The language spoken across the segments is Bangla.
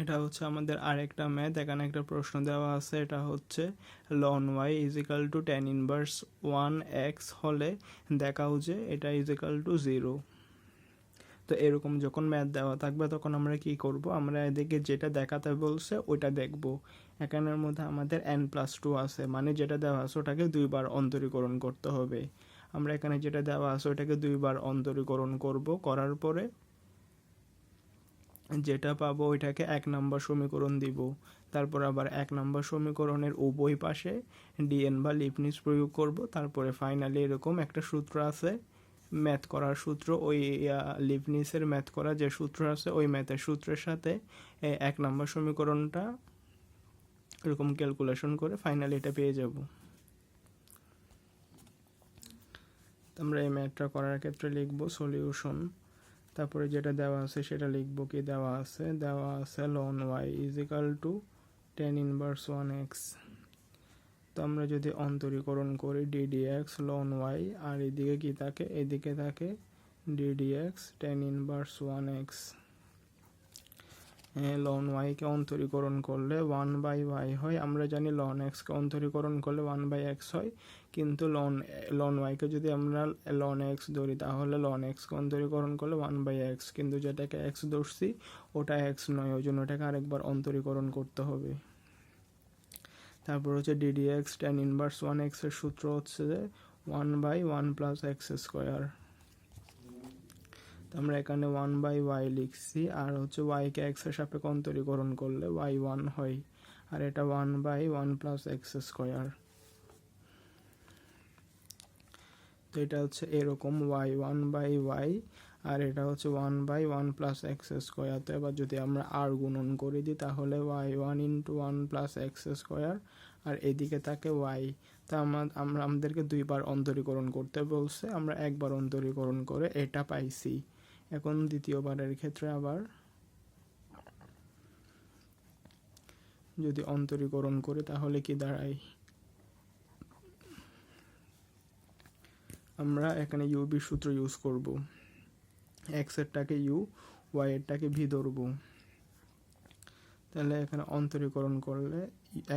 এটা হচ্ছে আমাদের আরেকটা ম্যাথ। এখানে একটা প্রশ্ন দেওয়া আছে, এটা হচ্ছে ln Y is equal to tan inverse one X হলে দেখাও যে এটা ইজিক্যাল টু জিরো তো এরকম যখন ম্যাথ দেওয়া থাকবে তখন আমরা কি করব? আমরা এদিকে যেটা দেখাতে বলছে ওইটা দেখব। এখানের মধ্যে আমাদের এন প্লাস টু আছে মানে যেটা দেওয়া আছে ওটাকে দুইবার অন্তরীকরণ করতে হবে। আমরা এখানে যেটা দেওয়া আছে ওটাকে দুইবার অন্তরীকরণ করব, করার পরে যেটা পাবো ওইটাকে এক নম্বর সমীকরণ দিব। তারপর আবার এক নম্বর সমীকরণের উভয় পাশে ডিএন বা লিপনিস প্রয়োগ করব। তারপরে ফাইনালি এরকম একটা সূত্র আছে ম্যাথ করার সূত্র। ওই লিপনিসের ম্যাথ করা যে সূত্র আছে, ওই ম্যাথের সূত্রের সাথে এক নম্বর সমীকরণটা এরকম ক্যালকুলেশন করে ফাইনালি এটা পেয়ে যাব। আমরা এই ম্যাথটা করার ক্ষেত্রে লিখব সলিউশন তারপরে যেটা দেওয়া আছে সেটা লিখব কি দেওয়া আছে দেওয়া আছে ln Y is equal to tan inverse one X তো আমরা যদি অন্তরীকরণ করি D D X ln Y আর এদিকে কি থাকে? এদিকে থাকে D D X tan inverse one X ln ওয়াইকে অন্তরীকরণ করলে ওয়ান বাই ওয়াই হয়। আমরা জানি লন এক্সকে অন্তরীকরণ করলে ওয়ান বাই এক্স হয়। কিন্তু লন লন ওয়াইকে যদি আমরা লন এক্স ধরি, তাহলে লন এক্সকে অন্তরীকরণ করলে ওয়ান বাই এক্স কিন্তু যেটাকে এক্স ধরছি, ওটা এক্স নয়। ওই জন্য ওটাকে আরেকবার অন্তরীকরণ করতে হবে। তারপর হচ্ছে D D X tan inverse one এক্সের সূত্র হচ্ছে যে one by one plus X square তো আমরা এখানে ওয়ান বাই ওয়াই লিখছি, আর হচ্ছে ওয়াইকে এক্সের সাপেক্ষে অন্তরীকরণ করলে ওয়াই ওয়ান হয়। আর এটা one by one plus X square তো এটা হচ্ছে এরকম ওয়াই ওয়ান বাই ওয়াই আর এটা হচ্ছে one by one plus X square তো এবার যদি আমরা আর গুণন করে দিই তাহলে Y one into one plus X square আর এদিকে থাকে ওয়াই তা আমরা আমাদেরকে দুইবার অন্তরীকরণ করতে বলছে, আমরা একবার অন্তরীকরণ করে এটা পাইছি। এখন দ্বিতীয়বারের ক্ষেত্রে আবার যদি অন্তরীকরণ করে, তাহলে কি দাঁড়ায়? আমরা এখানে ইউবি সূত্র ইউজ করব। এক্স এরটাকে ইউ ওয়াই এরটাকে ভি ধরবো। তাহলে এখানে অন্তরীকরণ করলে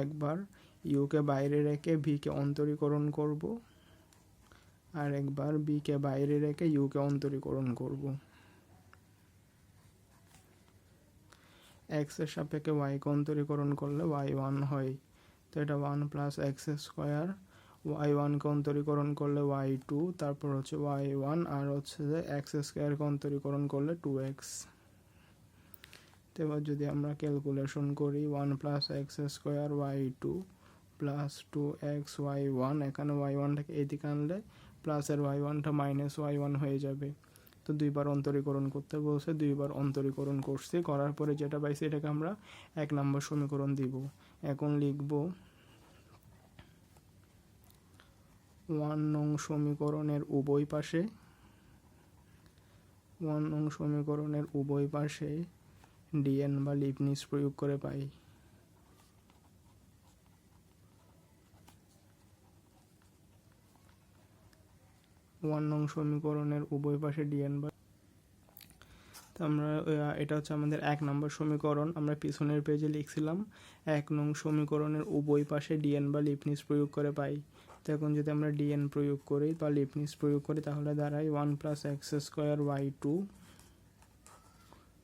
একবার ইউকে বাইরে রেখে ভিকে অন্তরীকরণ করব, আর একবার বিকে বাইরে রেখে ইউকে অন্তরীকরণ করব। এক্সের সাপেক্ষে ওয়াইকে অন্তরীকরণ করলে ওয়াই ওয়ান হয়। তো এটা one plus X square Y ওয়ানকে অন্তরীকরণ করলে ওয়াই টু তারপর হচ্ছে ওয়াই ওয়ান আর হচ্ছে যে এক্স স্কোয়ারকে অন্তরীকরণ করলে টু এক্স তো এবার যদি আমরা ক্যালকুলেশন করি one plus X square Y two plus two X Y one এখানে ওয়াই ওয়ানটাকে এদিকে আনলে প্লাসের ওয়াই ওয়ানটা মাইনাস ওয়াই ওয়ান হয়ে যাবে। তো দুইবার অন্তরীকরণ করতে বলছে, দুইবার অন্তরীকরণ করছি, করার পরে যেটা পাইছি এটাকে আমরা এক নম্বর সমীকরণ দিব। এখন লিখব ওয়ান নং সমীকরণের উভয় পাশে, ওয়ান নং সমীকরণের উভয় পাশে ডিএন বা লিপনিস প্রয়োগ করে পাই। ওয়ান নং সমীকরণের উভয় পাশে ডিএন বা আমরা এটা হচ্ছে আমাদের এক নম্বর সমীকরণ। আমরা পিছনের পেজে লিখছিলাম, এক নং সমীকরণের উভয় পাশে ডিএন বা লিপনিস প্রয়োগ করে পাই। তো এখন যদি আমরা ডিএন প্রয়োগ করি বা লিপনিস প্রয়োগ করি, তাহলে দাঁড়াই one plus X square Y two.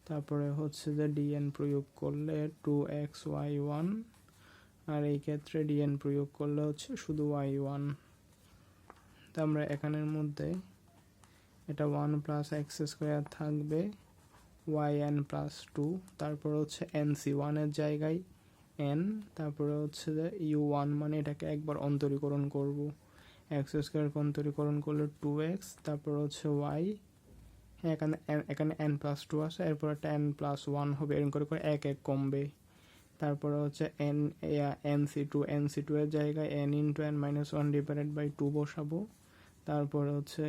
তারপরে হচ্ছে যে ডিএন প্রয়োগ করলে টু এক্স ওয়াই ওয়ান, আর এই ক্ষেত্রে ডিএন প্রয়োগ করলে হচ্ছে শুধু ওয়াই ওয়ান। তো আমরা এখানের মধ্যে এটা ওয়ান প্লাস এক্স স্কোয়ার থাকবে ওয়াই এন প্লাস টু তারপর হচ্ছে এন সি ওয়ানের জায়গায় এন তারপরে হচ্ছে যে ইউ ওয়ান মানে এটাকে একবার অন্তরীকরণ করব। এক্স স্কোয়ারকে অন্তরীকরণ করলে টু এক্স তারপর হচ্ছে ওয়াই এখানে এখানে এন প্লাস টু আছে, এরপর একটা এন প্লাস ওয়ান হবে, এরকম করে করে এক এক কমবে। তারপরে হচ্ছে N N C two N C two এর জায়গায় N into N minus one divided by two বসাবো। তারপরে হচ্ছে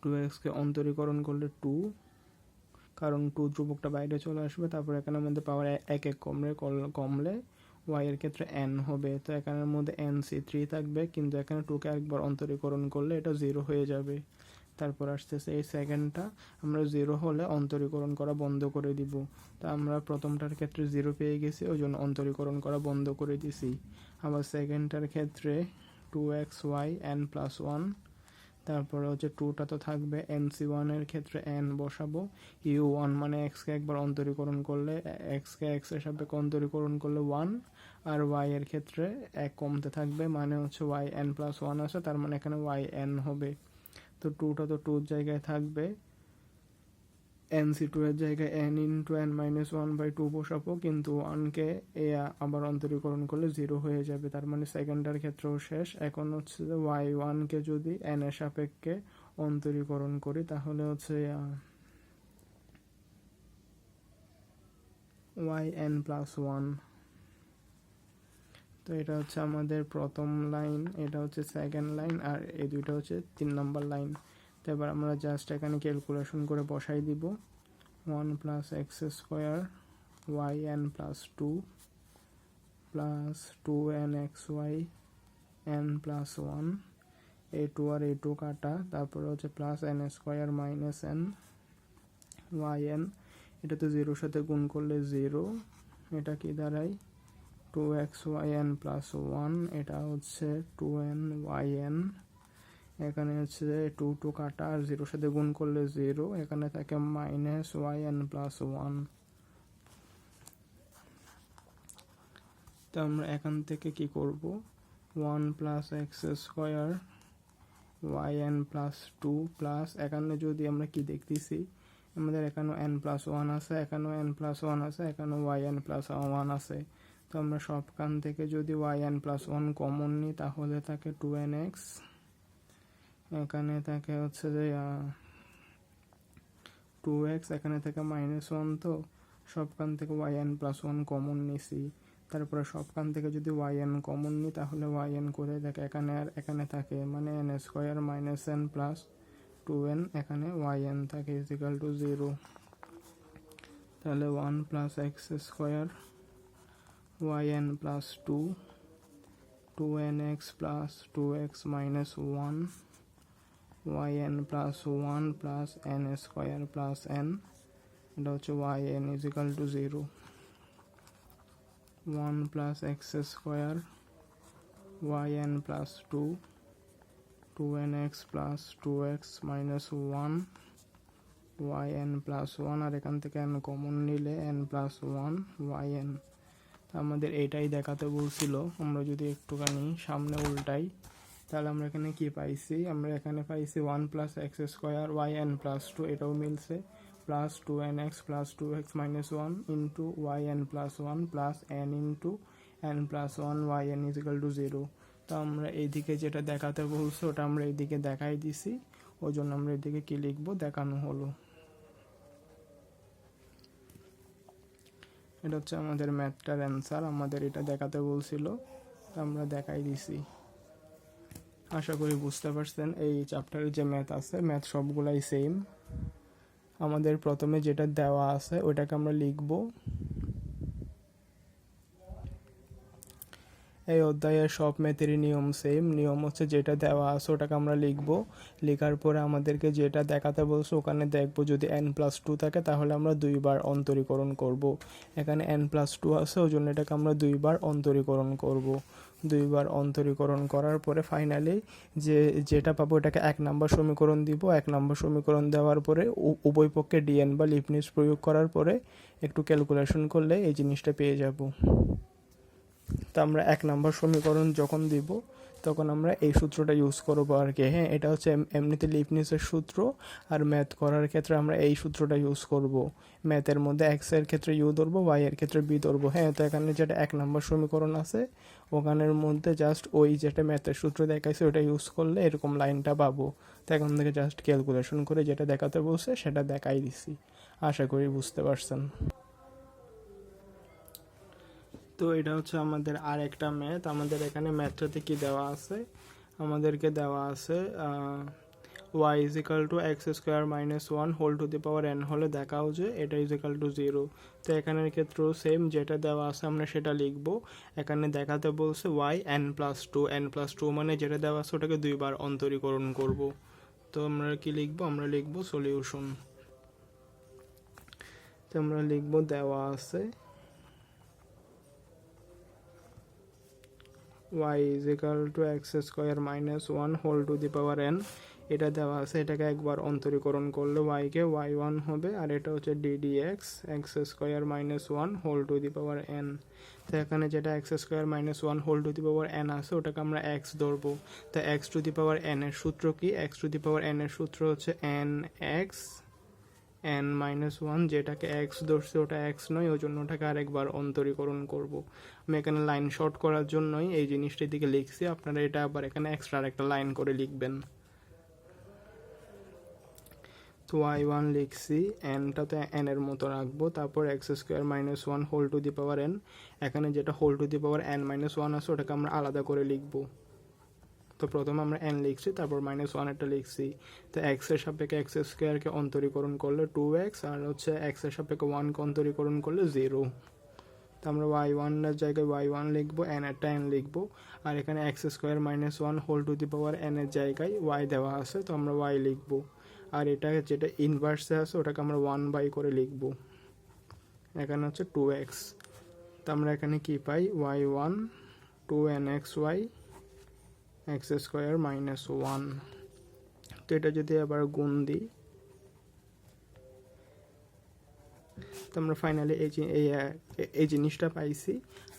টু এক্সকে অন্তরীকরণ করলে টু কারণ টু ধ্রুবকটা বাইরে চলে আসবে, তারপর এখানের মধ্যে পাওয়ার এক এক কমলে কমলে ওয়াইয়ের ক্ষেত্রে এন হবে। তো এখানের মধ্যে এন সি থ্রি থাকবে, কিন্তু এখানে টুকে একবার অন্তরীকরণ করলে এটা জিরো হয়ে যাবে। তারপর আসতেছে এই সেকেন্ডটা আমরা জিরো হলে অন্তরীকরণ করা বন্ধ করে দিব। তা আমরা প্রথমটার ক্ষেত্রে জিরো পেয়ে গেছি, ওই জন্য অন্তরীকরণ করা বন্ধ করে দিছি। আবার সেকেন্ডটার ক্ষেত্রে two X Y N plus one তারপরে হচ্ছে টুটা তো থাকবে এন সি ওয়ানের ক্ষেত্রে এন বসাবো। ইউ ওয়ান মানে এক্সকে একবার অন্তরীকরণ করলে এক্সকে এক্সের সাপেক্ষে অন্তরীকরণ করলে ওয়ান আর ওয়াই এর ক্ষেত্রে এক কমতে থাকবে মানে হচ্ছে ওয়াই এন প্লাস ওয়ান আছে, তার মানে এখানে ওয়াই এন হবে। তো টুটা তো টুর জায়গায় থাকবে। এন সি টু এর জায়গায় N into N minus one by two বসাবো, কিন্তু ওয়ানকে এ আবার অন্তরীকরণ করলে জিরো হয়ে যাবে। তার মানে সেকেন্ডার ক্ষেত্রেও শেষ। এখন হচ্ছে যে ওয়াই ওয়ানকে যদি এন এর সাপেক্ষে অন্তরীকরণ করি, তাহলে হচ্ছে ওয়াই এন প্লাস ওয়ান তো এটা হচ্ছে আমাদের প্রথম লাইন এটা হচ্ছে সেকেন্ড লাইন আর এই দুইটা হচ্ছে তিন নম্বর লাইন তো এবার আমরা জাস্ট এখানে ক্যালকুলেশন করে বসাই দিব। One plus X square Y N plus two plus two N X Y N plus one এ টু আর এ টু কাটা, তারপরে হচ্ছে plus N square minus N Y N এটা তো জিরোর সাথে গুণ করলে জিরো এটা কি দাঁড়ায়? Two x y n plus one এটা হচ্ছে টু এন ওয়াই এন এখানে হচ্ছে টু টু কাটা আর জিরোর সাথে গুণ করলে জিরো এখানে থাকে minus y n plus one তো আমরা এখান থেকে কি করব? One plus x square y n plus two plus এখানে যদি আমরা কি দেখতেছি, আমাদের এখানেও এন প্লাস ওয়ান আছে, এখানেও এন প্লাস ওয়ান আছে, এখানেও ওয়াই এন প্লাস ওয়ান আছে। তো আমরা সবখান থেকে যদি y n plus one common নিই, তাহলে থাকে টু এন এক্স এখানে থাকে হচ্ছে যে টু এক্স এখানে থেকে মাইনাস ওয়ান তো সবখান থেকে y n plus one common নিছি। তারপরে সবখান থেকে যদি ওয়াই এন কমন নিই, তাহলে ওয়াই এন করে থাকে? এখানে আর এখানে থাকে মানে n square minus n plus two n এখানে ওয়াই এন থাকে ইজিক্যাল টু জিরো তাহলে one plus x square y n plus two two n x plus two x minus one y n plus one plus n square plus n এটা হচ্ছে y n is equal to zero one plus x square y n plus two two n x plus two x minus one y n plus one আর এখান থেকে এন কমন নিলে n plus one y n আমাদের এটাই দেখাতে বলছিল, আমরা যদি একটুখানি সামনে উল্টাই তাহলে আমরা এখানে কি পাইছি? আমরা এখানে পাইছি one plus x square y n plus two এটাও মিলছে। Plus two n x plus two x minus one into y n plus one plus n into n plus one y n is equal to zero তো আমরা এইদিকে যেটা দেখাতে বলছো, ওটা আমরা এইদিকে দেখাই দিছি। ওই জন্য আমরা এদিকে কি লিখব? দেখানো হলো। এটা হচ্ছে আমাদের ম্যাথটার অ্যান্সার আমাদের এটা দেখাতে বলছিল, তো আমরা দেখাই দিছি। আশা করি বুঝতে পারছেন, এই চ্যাপ্টারের যে ম্যাথ আছে ম্যাথ সবগুলাই সেম আমাদের প্রথমে যেটা দেওয়া আছে, ওইটাকে আমরা লিখব। এই অধ্যায়ের সব ম্যাথেরই নিয়ম সেম নিয়ম হচ্ছে যেটা দেওয়া আছে, ওটাকে আমরা লিখব। লেখার পরে আমাদেরকে যেটা দেখাতে বলছে, ওখানে দেখব যদি এন প্লাস টু থাকে, তাহলে আমরা দুইবার অন্তরীকরণ করব। এখানে এন প্লাস টু আছে, ওই জন্য এটাকে আমরা দুইবার অন্তরীকরণ করব। দুইবার অন্তরীকরণ করার পরে ফাইনালি যে, যেটা পাবো এটাকে এক নম্বর সমীকরণ দিব। এক নম্বর সমীকরণ দেওয়ার পরে উভয় পক্ষে ডিএন বা লিপনিস প্রয়োগ করার পরে একটু ক্যালকুলেশন করলে এই জিনিসটা পেয়ে যাব। তা আমরা এক নম্বর সমীকরণ যখন দিব তখন আমরা এই সূত্রটা ইউজ করব আর কি। হ্যাঁ এটা হচ্ছে এমনিতে লিপনিসের সূত্র আর ম্যাথ করার ক্ষেত্রে আমরা এই সূত্রটা ইউজ করব। ম্যাথের মধ্যে এক্সের ক্ষেত্রে ইউ ধরবো ওয়াই এর ক্ষেত্রে বি ধরবো। হ্যাঁ তো এখানে যেটা এক নম্বর সমীকরণ আছে, ওখানের মধ্যে জাস্ট ওই যেটা ম্যাথের সূত্র দেখাইছে ওটা ইউজ করলে এরকম লাইনটা পাবো। তো এখান থেকে জাস্ট ক্যালকুলেশন করে যেটা দেখাতে বলছে সেটা দেখাই দিছি। আশা করি বুঝতে পারছেন। তো এটা হচ্ছে আমাদের আর একটা ম্যাথ। আমাদের এখানে ম্যাথটাতে কি দেওয়া আছে? আমাদেরকে দেওয়া আছে y is equal to x square minus one whole to the power n হলে দেখাও যে এটা ইজ ইকাল টু জিরো তো এখানের ক্ষেত্রেও সেম যেটা দেওয়া আছে আমরা সেটা লিখব। এখানে দেখাতে বলছে y n plus two n plus two মানে যেটা দেওয়া আছে ওটাকে দুইবার অন্তরীকরণ করব। তো আমরা কি লিখব? আমরা লিখব সলিউশন তো আমরা লিখব দেওয়া আছে y is equal to x square minus 1 whole to the power n. এটা দেওয়া আছে, এটাকে একবার অন্তরীকরণ করলে y কে y1 হবে, আর এটা হচ্ছে ddx x square minus one whole to the power n. তো এখানে যেটা x square minus one whole to the power n আছে, ওটাকে আমরা x ধরবো। তো x to the power n এর সূত্র কি? x to the power n এর সূত্র হচ্ছে n x n minus one যেটাকে x ধরছে ওটা x নয় ওই জন্য ওটাকে আরেকবার অন্তরীকরণ করব। আমি এখানে লাইন শর্ট করার জন্যই এই জিনিসটির দিকে লিখছি, আপনারা এটা আবার এখানে এক্সট্রা আরেকটা লাইন করে লিখবেন। তো ওয়াই ওয়ান লিখছি এনটাতে এন এর মতো রাখব, তারপর x square minus one whole to the power n এখানে যেটা whole to the power n minus one আছে, ওটাকে আমরা আলাদা করে লিখব। তো প্রথমে আমরা এন লিখছি, তারপর মাইনাস ওয়ানেরটা লিখছি। তো এক্সের সাপেক্ষে এক্স স্কোয়ারকে অন্তরীকরণ করলে টু এক্স আর হচ্ছে এক্সের সাপেক্ষে ওয়ানকে অন্তরীকরণ করলে জিরো তো আমরা ওয়াই ওয়ানের জায়গায় ওয়াই ওয়ান লিখব এন এরটা এন লিখব, আর এখানে x square minus one whole to the power n এর জায়গায় ওয়াই দেওয়া আছে, তো আমরা ওয়াই লিখব। আর এটা যেটা ইনভার্সে আছে, ওটাকে আমরা ওয়ান বাই করে লিখব। এখানে হচ্ছে টু এক্স তো আমরা এখানে কি পাই? Y one two n x y x square minus one. তো এটা যদি আবার গুণ দিই, তো আমরা ফাইনালি এই এই জিনিসটা পাইছি।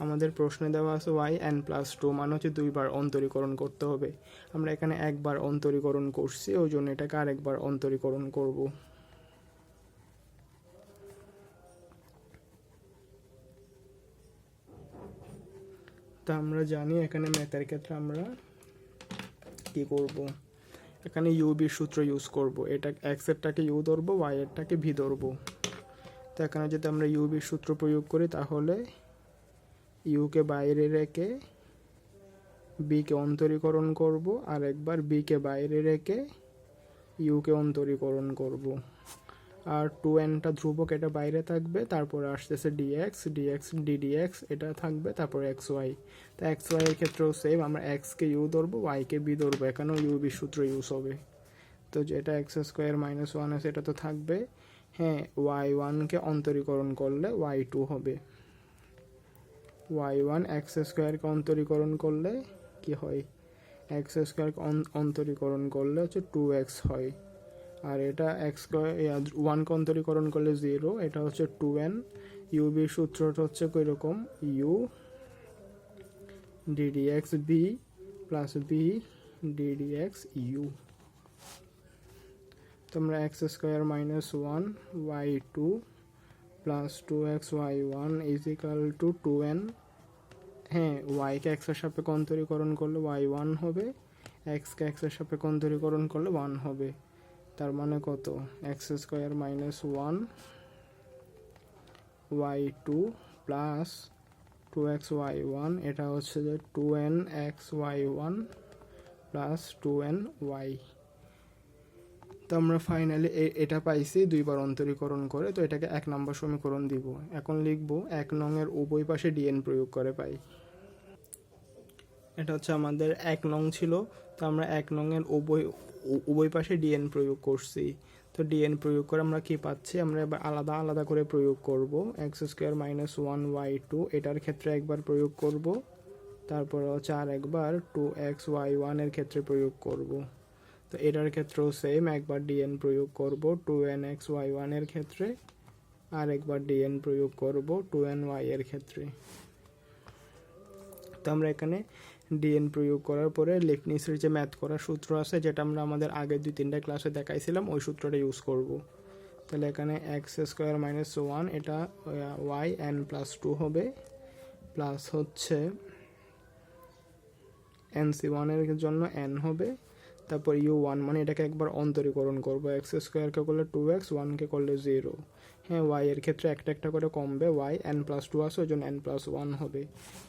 আমাদের প্রশ্নে দেওয়া আছে ওয়াই এন প্লাস টু মানে হচ্ছে দুইবার অন্তরীকরণ করতে হবে। আমরা এখানে একবার অন্তরীকরণ করছি, ওই জন্য এটাকে আরেকবার অন্তরীকরণ করব। তা আমরা জানি এখানে ম্যাথের ক্ষেত্রে আমরা কি করব? এখানে ইউ বি সূত্র ইউজ করব। এটা এক্স এরটাকে ইউ ধরবো ওয়াই এরটাকে ভি ধরবো। তো এখানে যদি আমরা ইউ বি সূত্র প্রয়োগ করি, তাহলে ইউকে বাইরে রেখে বিকে অন্তরীকরণ করব আর একবার বিকে বাইরে রেখে ইউকে অন্তরীকরণ করব। আর টু এনটা ধ্রুবক, এটা বাইরে থাকবে, তারপরে আসতেছে ডিএক্স ডিএক্স ডিডিএক্স এটা থাকবে, তারপরে এক্স ওয়াই তা এক্স ওয়াই এর ক্ষেত্রেও সেম আমরা এক্সকে ইউ ধরবো ওয়াইকে বি ধরবো, এখানেও ইউ বি সূত্র ইউজ হবে। তো যেটা এক্স স্কোয়ার মাইনাস ওয়ান আছে, এটা তো থাকবে। হ্যাঁ ওয়াই ওয়ানকে অন্তরীকরণ করলে ওয়াই টু হবে। ওয়াই ওয়ান এক্স স্কোয়ারকে অন্তরীকরণ করলে কি হয়? এক্স স্কোয়ারকে অন্তরীকরণ করলে হচ্ছে টু এক্স হয়। আর এটা এক্স ওয়ান অন্তরীকরণ করলে জিরো এটা হচ্ছে টু এন ইউবি সূত্রটা হচ্ছে কীরকম? U d d x v plus v d d x u তোমরা x square minus one y two plus two x y one is equal to two n হ্যাঁ ওয়াইকে এক্সের সাপেক্ষে অন্তরীকরণ করলে ওয়াই ওয়ান হবে এক্সকে এক্সের সাপেক্ষে অন্তরীকরণ করলে ওয়ান হবে। তার মানে কত? X square minus one y two plus two x y one এটা হচ্ছে যে two n x y one plus two n y তো আমরা ফাইনালি এটা পাইছি দুইবার অন্তরীকরণ করে, তো এটাকে এক নম্বর সমীকরণ দিব। এখন লিখব, এক নংয়ের উভয় পাশে ডিএন প্রয়োগ করে পাই। এটা হচ্ছে আমাদের এক নং ছিল, তো আমরা এক নংয়ের উভয় উভয় পাশে ডিএন প্রয়োগ করছি। তো ডিএন প্রয়োগ করে আমরা কি পাচ্ছি? আমরা এবার আলাদা আলাদা করে প্রয়োগ করব। X square minus one y two এটার ক্ষেত্রে একবার প্রয়োগ করব। তারপর হচ্ছে আর একবার টু এক্স ওয়াই ওয়ানের ক্ষেত্রে প্রয়োগ করব। তো এটার ক্ষেত্রেও সেম একবার ডিএন প্রয়োগ করব টু এন এক্স ওয়াই ওয়ানের ক্ষেত্রে, আর একবার ডিএন প্রয়োগ করব টু এন ওয়াই এর ক্ষেত্রে। তো আমরা এখানে ডিএন প্রয়োগ করার পরে লেফনিসের যে ম্যাথ করার সূত্র আছে, যেটা আমরা আমাদের আগের দুই, তিনটা ক্লাসে দেখাইছিলাম, ওই সূত্রটা ইউজ করব। তাহলে এখানে এক্স স্কোয়ার মাইনাস ওয়ান এটা ওয়াই এন প্লাস টু হবে প্লাস হচ্ছে এন সি ওয়ানের জন্য এন হবে তারপর ইউ ওয়ান মানে এটাকে একবার অন্তরীকরণ করব। এক্স স্কোয়ারকে করলে টু এক্স ওয়ানকে করলে জিরো হ্যাঁ ওয়াই এর ক্ষেত্রে একটা একটা করে কমবে ওয়াই এন প্লাস টু আছে ওই জন্য এন প্লাস ওয়ান হবে।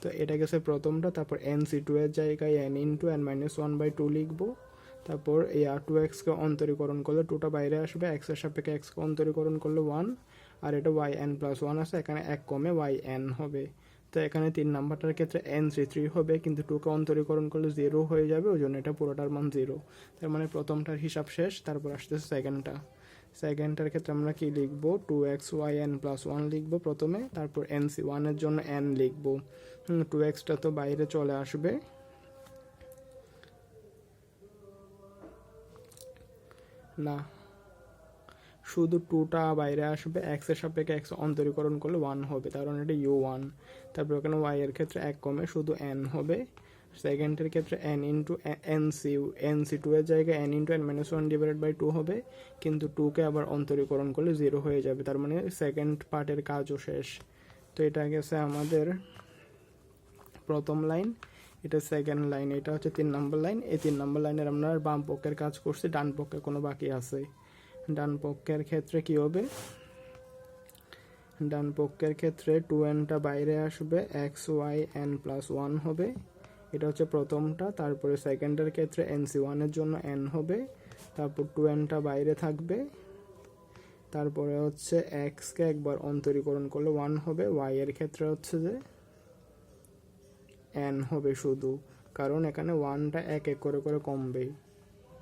তো এটা গেছে প্রথমটা, তারপর এন সি টু এর জায়গায় n into n minus one by two লিখব। তারপর এই আর টু এক্সকে অন্তরীকরণ করলে টুটা বাইরে আসবে এক্সের সাপেক্ষে এক্সকে অন্তরীকরণ করলে ওয়ান আর এটা ওয়াই এন প্লাস ওয়ান আছে এখানে এক কমে ওয়াই এন হবে। তো এখানে তিন নাম্বারটার ক্ষেত্রে এন সি থ্রি হবে, কিন্তু টুকে অন্তরীকরণ করলে জিরো হয়ে যাবে, ওই জন্য এটা পুরোটার মান জিরো তার মানে প্রথমটার হিসাব শেষ, তারপর আসতেছে সেকেন্ডটা সেকেন্ডটার ক্ষেত্রে আমরা কি লিখব? Two x y n plus one লিখব প্রথমে, তারপর এন সি ওয়ানের জন্য এন লিখব। টু এক্সটা তো বাইরে চলে আসবে। না। শুধু টুটা বাইরে আসবে এক্সের সাপেক্ষে এক্স অন্তরীকরণ করলে ওয়ান হবে, তার কারণ এটা ইউ ওয়ান তারপর ওখানে ওয়াই এর ক্ষেত্রে এক কমে, শুধু এন হবে। সেকেন্ডের ক্ষেত্রে n into n c n c two এর জায়গায় n into n minus one divided by two হবে। কিন্তু টুকে আবার অন্তরীকরণ করলে জিরো হয়ে যাবে। তার মানে সেকেন্ড পার্টের কাজও শেষ। তো এটা গেছে আমাদের প্রথম লাইন এটা সেকেন্ড লাইন এটা হচ্ছে তিন নম্বর লাইন এই তিন নম্বর লাইনের আমরা বাম পক্ষের কাজ করছি, ডান পক্ষে কোনো বাকি আছে। ডান পক্ষের ক্ষেত্রে কি হবে? ডান পক্ষের ক্ষেত্রে টু এনটা বাইরে আসবে x y n plus one হবে। এটা হচ্ছে প্রথমটা, তারপরে সেকেন্ডের ক্ষেত্রে এন সি ওয়ানের জন্য এন হবে। তারপর টু এনটা বাইরে থাকবে। তারপরে হচ্ছে এক্সকে একবার অন্তরীকরণ করলে ওয়ান হবে ওয়াই এর ক্ষেত্রে হচ্ছে যে এন হবে শুধু, কারণ এখানে ওয়ানটা এক এক করে করে কমবেই।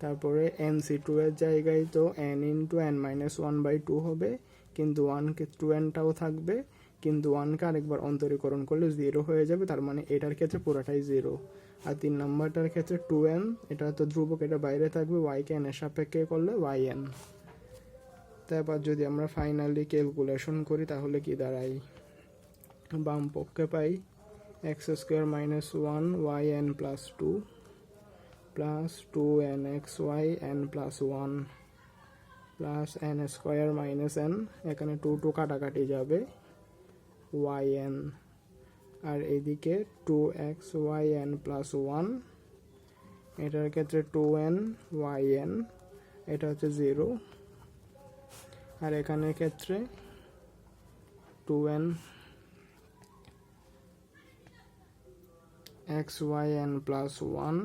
তারপরে এন সি টু এর জায়গায় তো n into n minus one by two হবে। কিন্তু ওয়ানকে টু এনটাও থাকবে, কিন্তু ওয়ানকে আরেকবার অন্তরীকরণ করলে জিরো হয়ে যাবে, তার মানে এটার ক্ষেত্রে পুরোটাই জিরো আর তিন নম্বরটার ক্ষেত্রে টু এন এটা তো ধ্রুবক, এটা বাইরে থাকবে ওয়াইকে এনের সাপেক্ষে করলে ওয়াই এন তারপর যদি আমরা ফাইনালি ক্যালকুলেশন করি, তাহলে কি দাঁড়াই বাম পক্ষে পাই x square minus one y n plus two plus two n x y n plus one plus n square minus n এখানে টু টু কাটাকাটি যাবে ওয়াই এন আর এদিকে two x y n plus one এটার ক্ষেত্রে টু এন ওয়াই এন এটা হচ্ছে জিরো আর এখানের ক্ষেত্রে two n x y n plus one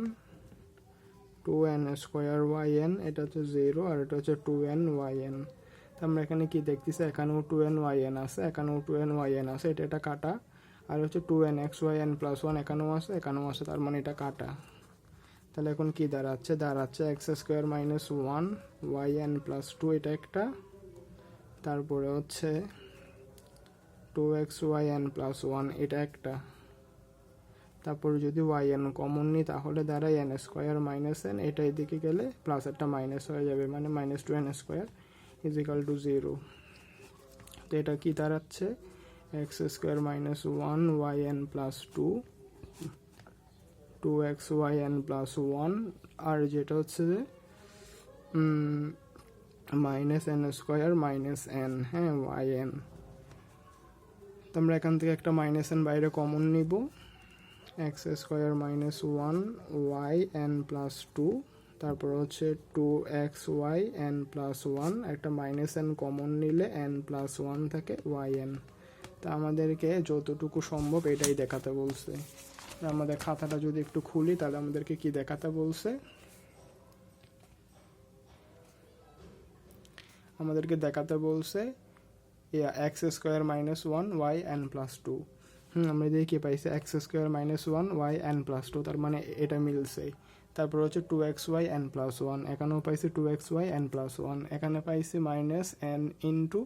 two n square y n এটা হচ্ছে জিরো আর এটা হচ্ছে টু এন ওয়াই এন আমরা এখানে কি দেখতেছি? এখানেও টু এন ওয়াই এন আছে, এখানেও টু এন ওয়াই আছে, এটা এটা কাটা। আর হচ্ছে two n x y n plus one এখানেও আছে এখানেও আছে, তার মানে এটা কাটা। তাহলে এখন কি দাঁড়াচ্ছে? দাঁড়াচ্ছে x square minus one y n plus two এটা একটা। তারপরে হচ্ছে two x y n plus one এটা একটা। তারপর যদি ওয়াই এন কমন নিই, তাহলে দাঁড়ায় এন স্কোয়ার মাইনাস এন এটা এদিকে গেলে প্লাস একটা মাইনাস হয়ে যাবে মানে minus two n square is equal to zero তো এটা কি দাঁড়াচ্ছে? X square minus one y n plus two two x y n plus one আর যেটা হচ্ছে যে minus n square minus n হ্যাঁ ওয়াই এন তো আমরা এখান থেকে একটা মাইনাস এন বাইরে কমন নিব। X square minus one y n plus two তারপর হচ্ছে two x y n plus one একটা মাইনাস এন কমন নিলে এন প্লাস ওয়ান থাকে ওয়াই এন তা আমাদেরকে যতটুকু সম্ভব এটাই দেখাতে বলছে। আমাদের খাতাটা যদি একটু খুলি, তাহলে আমাদেরকে কি দেখাতে বলছে? আমাদেরকে দেখাতে বলছে x square minus one y n plus two হুম, আমরা এদিকে কী পাইছি x square minus one y n plus two তার মানে এটা মিলছে। তারপর হচ্ছে two x y n plus one এখানেও পাইছি two x y n plus one এখানে পাইছি minus n into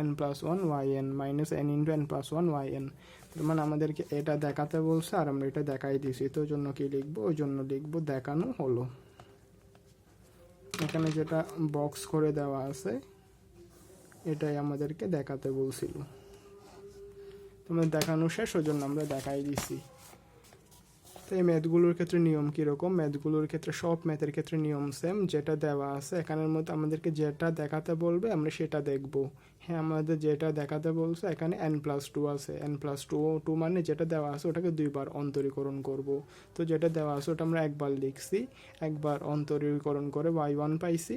n plus one y n minus n into n plus one y n তার মানে আমাদেরকে এটা দেখাতে বলছে আর আমরা এটা দেখাই দিছি তো জন্য কি লিখব? ওই জন্য লিখব দেখানো হলো। এখানে যেটা বক্স করে দেওয়া আছে, এটাই আমাদেরকে দেখাতে বলছিল। তোমার দেখানো শেষ, ওই জন্য আমরা দেখাই দিছি। তো এই ম্যাথগুলোর ক্ষেত্রে নিয়ম কীরকম? ম্যাথগুলোর ক্ষেত্রে, সব ম্যাথের ক্ষেত্রে নিয়ম সেম, যেটা দেওয়া আছে এখানের মধ্যে আমাদেরকে যেটা দেখাতে বলবে, আমরা সেটা দেখব। হ্যাঁ আমাদের যেটা দেখাতে বলছে, এখানে এন প্লাস টু আছে। এন প্লাস টু টু মানে যেটা দেওয়া আছে, ওটাকে দুইবার অন্তরীকরণ করব। তো যেটা দেওয়া আছে, ওটা আমরা একবার লিখছি। একবার অন্তরীকরণ করে ওয়াই ওয়ান পাইছি।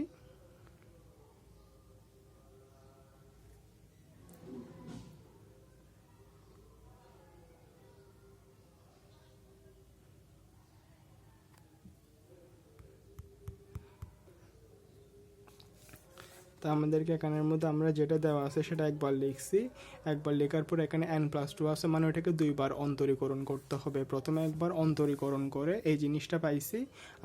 তা আমাদেরকে এখানের মধ্যে আমরা যেটা দেওয়া আছে সেটা একবার লিখছি। একবার লেখার পর এখানে এন প্লাস টু আছে মানে ওটাকে দুইবার অন্তরীকরণ করতে হবে। প্রথমে একবার অন্তরীকরণ করে এই জিনিসটা পাইছি।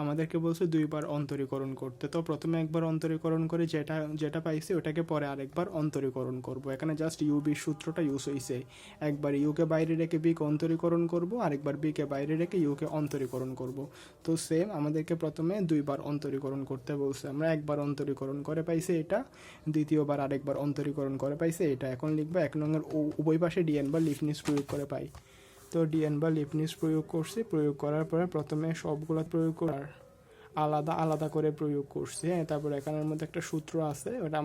আমাদেরকে বলছে দুইবার অন্তরীকরণ করতে। তো প্রথমে একবার অন্তরীকরণ করে যেটা যেটা পাইছি ওটাকে পরে আরেকবার অন্তরীকরণ করব। এখানে জাস্ট ইউবি সূত্রটা ইউজ হয়েছে একবার ইউকে বাইরে রেখে বিকে অন্তরীকরণ করব, আরেকবার বিকে বাইরে রেখে ইউকে অন্তরীকরণ করব। তো সেম আমাদেরকে প্রথমে দুইবার অন্তরীকরণ করতে বলছে। আমরা একবার অন্তরীকরণ করে পাইছি এটা। দ্বিতীয়বার আরেকবার অন্তরীকরণ করে পাইছে, এটা এখন লিখবা। এক নম্বর উভয় পাশে ডিএন বা লিফনিস প্রয়োগ করে পাই। তো ডিএন বা লিপনিস প্রয়োগ করছি, প্রয়োগ করার পরে প্রথমে সবগুলা প্রয়োগ করার আলাদা আলাদা করে প্রয়োগ করছে। হ্যাঁ তারপর এখানের মধ্যে একটা সূত্র আছে, ওটা